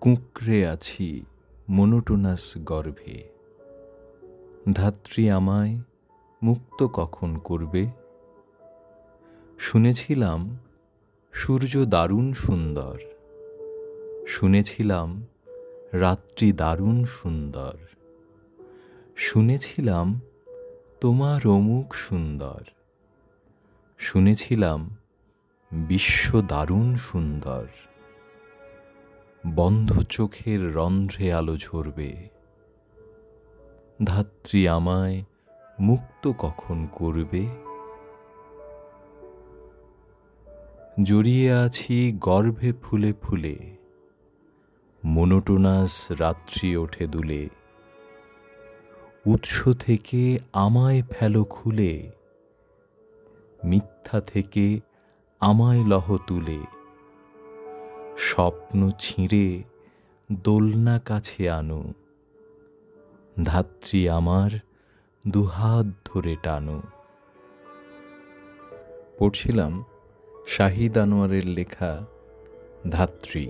কুঁকড়ে আছি মনোটোনাস গর্ভে। ধাত্রী আমায় মুক্ত কখন করবে? শুনেছিলাম সূর্য দারুণ সুন্দর। শুনেছিলাম রাত্রি দারুণ সুন্দর। শুনেছিলাম তোমার অমুক সুন্দর। শুনেছিলাম বিশ্ব দারুণ সুন্দর। বন্ধ চোখের রন্ধ্রে আলো ঝরবে। ধাত্রী আমায় মুক্ত কখন করবে? জড়িয়ে আছি গর্ভে ফুলে ফুলে, মনোটোনাস রাত্রি ওঠে দুলে। উৎস থেকে আমায় ফেলো খুলে, মিথ্যা থেকে আমায় লহ তুলে। স্বপ্ন ছিঁড়ে দোলনা কাছে আনো। ধাত্রী আমার দুহাত ধরে টানো। পড়ছিলাম শাহিদ আনোয়ারের লেখা ধাত্রী।